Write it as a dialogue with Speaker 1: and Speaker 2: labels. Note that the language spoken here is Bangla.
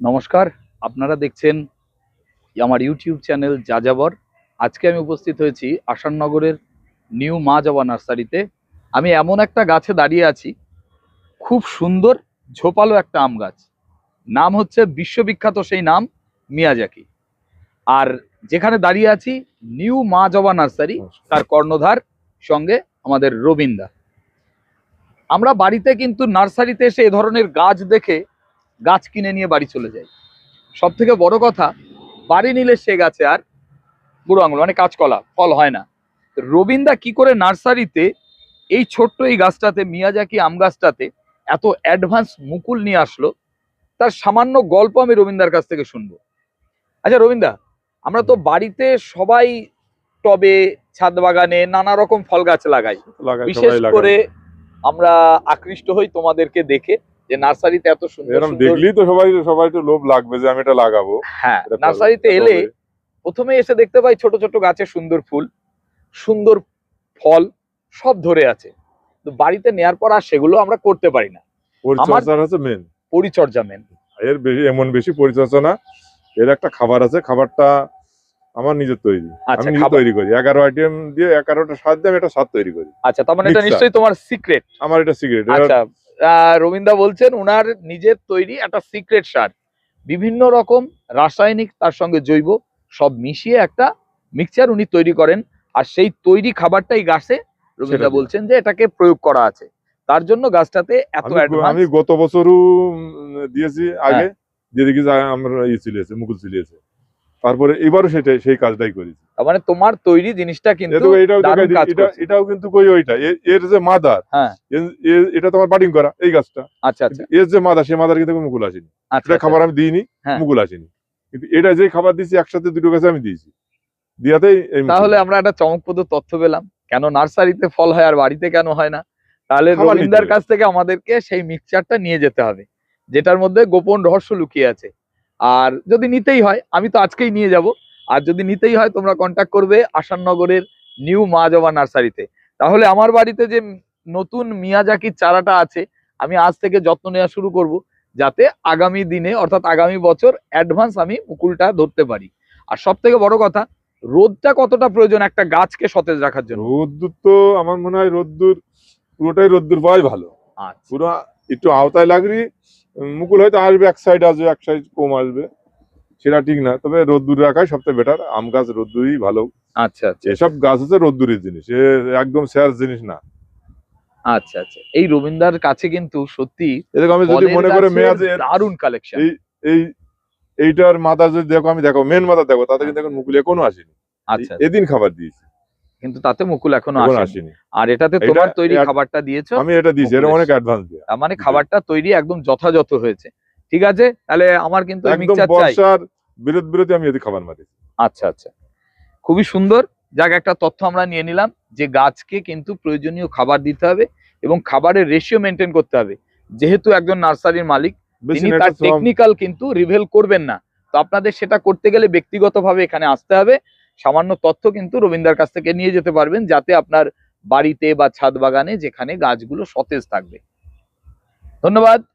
Speaker 1: নমস্কার আপনারা দেখছেন আমার ইউটিউব চ্যানেল যাযাবর। আজকে আমি উপস্থিত হয়েছি আসাননগরের নিউ মা জবা নার্সারিতে। আমি এমন একটা গাছে দাঁড়িয়ে আছি খুব সুন্দর ঝোপালো একটা আম গাছ। নাম হচ্ছে বিশ্ববিখ্যাত সেই নাম মিয়াজাকি। আর যেখানে দাঁড়িয়ে আছি নিউ মা জবা নার্সারি তার কর্ণধার সঙ্গে আমাদের রবীন্দা আমরা বাড়িতে কিন্তু নার্সারিতে এসে এ ধরনের গাছ দেখে গাছ কিনে নিয়ে বাড়ি চলে যাই সব থেকে বড় কথা বাড়ি নিলে সে গাছে আর বুড়ো আঙুল মানে কাঁচকলা ফল হয় না। রবীন্দা কি করে নার্সারিতে এই ছোট্ট এই গাছটাতে মিয়াজাকি আম গাছটাতে এত অ্যাডভান্স মুকুল নিয়ে আসলো তার সামান্য গল্প আমি রবীন্দার কাছ থেকে শুনব। আচ্ছা রবীন্দা আমরা তো বাড়িতে সবাই টবে ছাদ বাগানে নানা রকম ফল গাছ লাগাই। বিশেষ করে আমরা আকৃষ্ট হই তোমাদেরকে দেখে। যে নার্সারিতে এত সুন্দর
Speaker 2: এরকম দেখলেই তো সবাই সবাই তো লোভ লাগবে যে আমি এটা লাগাবো।
Speaker 1: হ্যাঁ নার্সারিতে এলে। প্রথমে এসে দেখতে পাই ছোট ছোট গাছে সুন্দর ফুল সুন্দর ফল সব ধরে আছে। তো বাড়িতে নেয়ার পর আর সেগুলো আমরা করতে পারি না।
Speaker 2: পরিচর্যা হচ্ছে মেন
Speaker 1: পরিচর্যা মেন
Speaker 2: এর বেশি এমন বেশি পরিচর্যা না। এর একটা খাবার আছে খাবারটা আমার নিজের তৈরি।
Speaker 1: আচ্ছা
Speaker 2: আমি নিজে তৈরি করি। এগারো আইটেম দিয়ে এগারোটা স্বাদ দিয়ে আমি একটা স্বাদ তৈরি করি।
Speaker 1: আচ্ছা তার মানে এটা. নিশ্চয়ই তোমার সিক্রেট
Speaker 2: আমার এটা সিগারেট
Speaker 1: আচ্ছা রবীন্দা বলছেন উনার নিজের তৈরি একটা সিক্রেট সার। বিভিন্ন রকম রাসায়নিক তার সঙ্গে জৈব সব মিশিয়ে একটা মিক্সচার উনি তৈরি করেন। আর সেই তৈরি খাবারটাই গাছে রবীন্দা
Speaker 2: দিয়ে।
Speaker 1: বলছেন যে এটাকে প্রয়োগ করা আছে। তার জন্য গাছটাতে এত
Speaker 2: আমি আমি গত বছরও দিয়েছি আগে। দিয়ে দেখি যে ইয়ে চলিয়েছে মুকুল চলিয়েছে তারপরে এবারও সেটাই সেই কাজটাই করেছি।
Speaker 1: মানে তোমার তৈরি জিনিসটা কিন্তু
Speaker 2: এটাও কিন্তু কই ওইটা এর যে মাদার
Speaker 1: হ্যাঁ।
Speaker 2: এটা তোমার বাটিং করা এই গাছটা।
Speaker 1: আচ্ছা আচ্ছা।
Speaker 2: এর যে মাদার সেই মাদার কিন্তু মুকুল আসেনি।
Speaker 1: আচ্ছা
Speaker 2: এটা
Speaker 1: আচ্ছা।
Speaker 2: খাবার আমি দিইনি
Speaker 1: হ্যাঁ।
Speaker 2: মুকুল আসেনি। কিন্তু এটা যে খাবার দিয়েছি একসাথে দুটো গাছে আমি দিয়েছি। দিয়াতেই।
Speaker 1: তাহলে আমরা একটা চমকপ্রদ তথ্য পেলাম। কেন নার্সারিতে ফল হয় আর বাড়িতে কেন হয় না? তাহলে রবীন্দার কাছ থেকে আমাদেরকে সেই মিক্সচারটা নিয়ে যেতে হবে। যেটার মধ্যে গোপন রহস্য লুকিয়ে আছে। আর যদি নিতেই হয় আমি তো আজকেই নিয়ে যাব। আর যদি নিতেই হয় তোমরা কন্ট্যাক্ট করবে আসাননগরের নিউ মা জবা নার্সারিতে। তাহলে আমার বাড়িতে যে নতুন মিয়াজাকির চারাটা আছে আমি আজ থেকে যত্ন নেওয়া শুরু করব যাতে আগামী দিনে অর্থাৎ আগামী বছর অ্যাডভান্স আমি মুকুলটা ধরতে পারি। আর সব থেকে বড় কথা রোদটা কতটা প্রয়োজন একটা গাছকে সতেজ রাখার জন্য?
Speaker 2: রোদ্দুর তো আমার মনে হয় রোদ্দুর পুরোটাই রোদ্দুর পাওয়াই ভালো।
Speaker 1: আচ্ছা।
Speaker 2: পুরো একটু আওতায় লাগলি মুকুল হয়তো আসবে এক সাইড আসবে এক সাইড কম আসবে। সেটা ঠিক না তবে রোদ্দুর রাখাই সবথেকে বেটার আম গাছ রোদ্দুরই ভালো।
Speaker 1: আচ্ছা আচ্ছা।
Speaker 2: এসব গাছ হচ্ছে রোদ্দুরের জিনিস এ একদম শেয়ার জিনিস না।
Speaker 1: আচ্ছা আচ্ছা। এই রবীন্দার কাছে কিন্তু সত্যি
Speaker 2: এদিকে আমি যদি মনে করে মেয়াজে
Speaker 1: দারুণ কালেকশন
Speaker 2: এই এই এইটার মাথা যদি দেখো আমি দেখো মেন মাথা দেখো তাতে কিন্তু এখন মুকুল এখনও আসেনি।
Speaker 1: আচ্ছা।
Speaker 2: এদিন খাবার দিয়েছি।
Speaker 1: কিন্তু তাতে মুকুল
Speaker 2: এখনও
Speaker 1: আসেনি। আর এটাতে তোমার তৈরি খাবারটা দিয়েছ
Speaker 2: আমি এটা দিয়েছি এটা অনেক অ্যাডভান্স
Speaker 1: মানে খাবারটা তৈরি একদম যথাযথ হয়েছে। ঠিক আছে? তাহলে আমার কিন্তু মিক্সচার চাই।
Speaker 2: বর্ষার বিরোধ বিরোধী আমি খাবার মারি
Speaker 1: আচ্ছা আচ্ছা। খুবই সুন্দর। যাক একটা তথ্য আমরা নিয়ে নিলাম যে গাছকে কিন্তু প্রয়োজনীয় খাবার দিতে হবে এবং খাবারের রেশিও মেনটেন করতে হবে। যেহেতু একজন নার্সারির মালিক তিনি তার টেকনিক্যাল কিন্তু রিভেল করবেন না। তো আপনাদের সেটা করতে গেলে ব্যক্তিগতভাবে এখানে আসতে হবে। সামান্য তথ্য কিন্তু রবীন্দার কাছ থেকে নিয়ে যেতে পারবেন যাতে আপনার বাড়িতে বা ছাদ বাগানে যেখানে গাছগুলো সতেজ থাকবে। ধন্যবাদ।